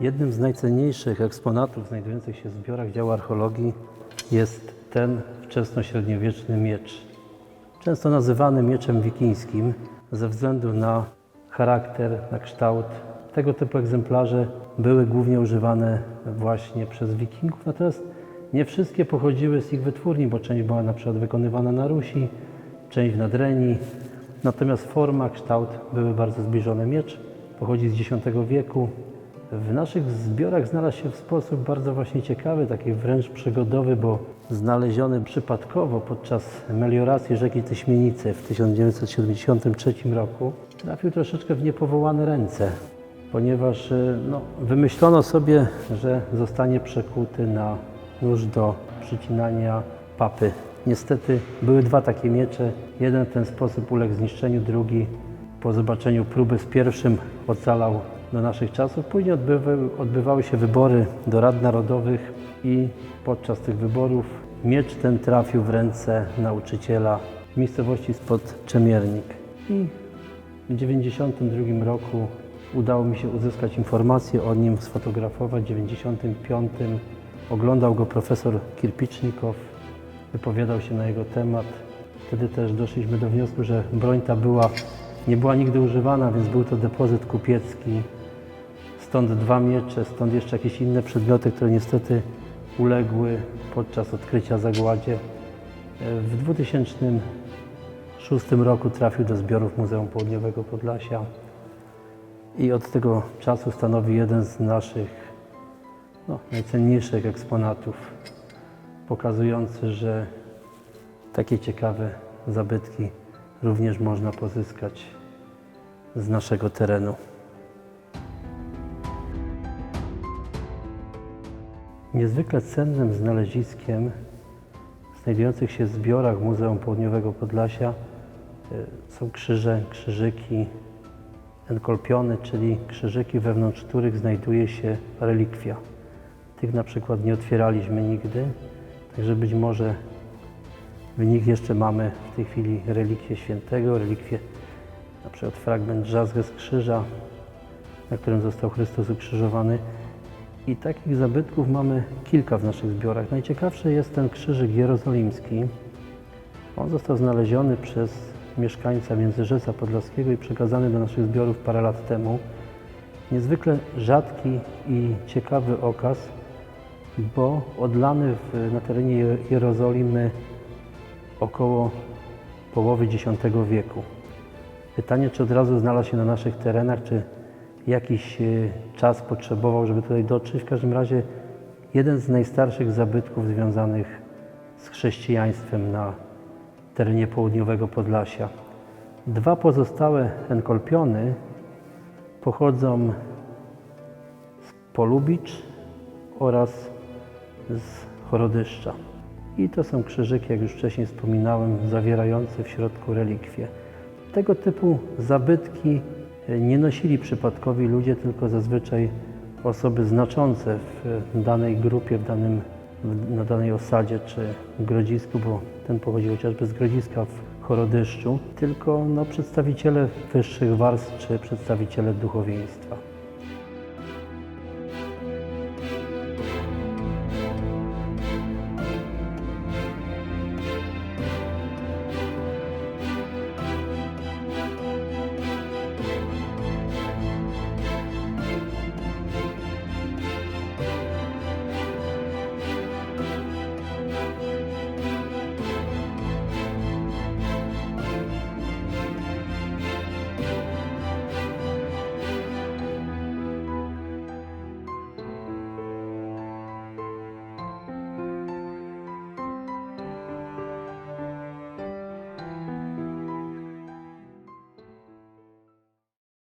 Jednym z najcenniejszych eksponatów znajdujących się w zbiorach działu archeologii jest ten wczesnośredniowieczny miecz. Często nazywany mieczem wikińskim ze względu na charakter, na kształt. Tego typu egzemplarze były głównie używane właśnie przez wikingów, natomiast nie wszystkie pochodziły z ich wytwórni, bo część była na przykład wykonywana na Rusi, część w Nadrenii. Natomiast forma, kształt były bardzo zbliżone. Miecz pochodzi z X wieku. W naszych zbiorach znalazł się w sposób bardzo właśnie ciekawy, taki wręcz przygodowy, bo znaleziony przypadkowo podczas melioracji rzeki Tyśmienicy w 1973 roku trafił troszeczkę w niepowołane ręce, ponieważ y, no, wymyślono sobie, że zostanie przekuty na nóż do przycinania papy. Niestety były dwa takie miecze. Jeden w ten sposób uległ zniszczeniu, drugi po zobaczeniu próby z pierwszym ocalał do naszych czasów. Później odbywały, odbywały się wybory do Rad Narodowych i podczas tych wyborów miecz ten trafił w ręce nauczyciela w miejscowości spod Czemiernik. I w 1992 roku udało mi się uzyskać informacje o nim, sfotografować. W 1995 oglądał go profesor Kirpicznikow, wypowiadał się na jego temat. Wtedy też doszliśmy do wniosku, że broń ta była, nie była nigdy używana, więc był to depozyt kupiecki. Stąd dwa miecze, stąd jeszcze jakieś inne przedmioty, które niestety uległy podczas odkrycia zagładzie. W 2006 roku trafił do zbiorów Muzeum Południowego Podlasia i od tego czasu stanowi jeden z naszych no, najcenniejszych eksponatów, pokazujący, że takie ciekawe zabytki również można pozyskać z naszego terenu. Niezwykle cennym znaleziskiem znajdujących się w zbiorach Muzeum Południowego Podlasia y, są krzyże, krzyżyki, enkolpiony, czyli krzyżyki, wewnątrz których znajduje się relikwia. Tych na przykład nie otwieraliśmy nigdy, także być może w nich jeszcze mamy w tej chwili relikwię świętego, relikwię, na przykład fragment drzazgę z krzyża, na którym został Chrystus ukrzyżowany. I takich zabytków mamy kilka w naszych zbiorach. Najciekawszy jest ten krzyżyk jerozolimski. On został znaleziony przez mieszkańca Międzyrzeca Podlaskiego i przekazany do naszych zbiorów parę lat temu. Niezwykle rzadki i ciekawy okaz, bo odlany w, na terenie Je- Jerozolimy około połowy X wieku. Pytanie, czy od razu znalazł się na naszych terenach, czy jakiś e, czas potrzebował, żeby tutaj dotrzeć. W każdym razie jeden z najstarszych zabytków związanych z chrześcijaństwem na terenie południowego Podlasia. Dwa pozostałe enkolpiony pochodzą z Polubicz oraz z Chorodyszcza. I to są krzyżyki, jak już wcześniej wspominałem, zawierające w środku relikwie. Tego typu zabytki nie nosili przypadkowi ludzie, tylko zazwyczaj osoby znaczące w danej grupie, w danym, na danej osadzie czy grodzisku, bo ten pochodził chociażby z grodziska w Chorodyszczu, tylko no, przedstawiciele wyższych warstw czy przedstawiciele duchowieństwa.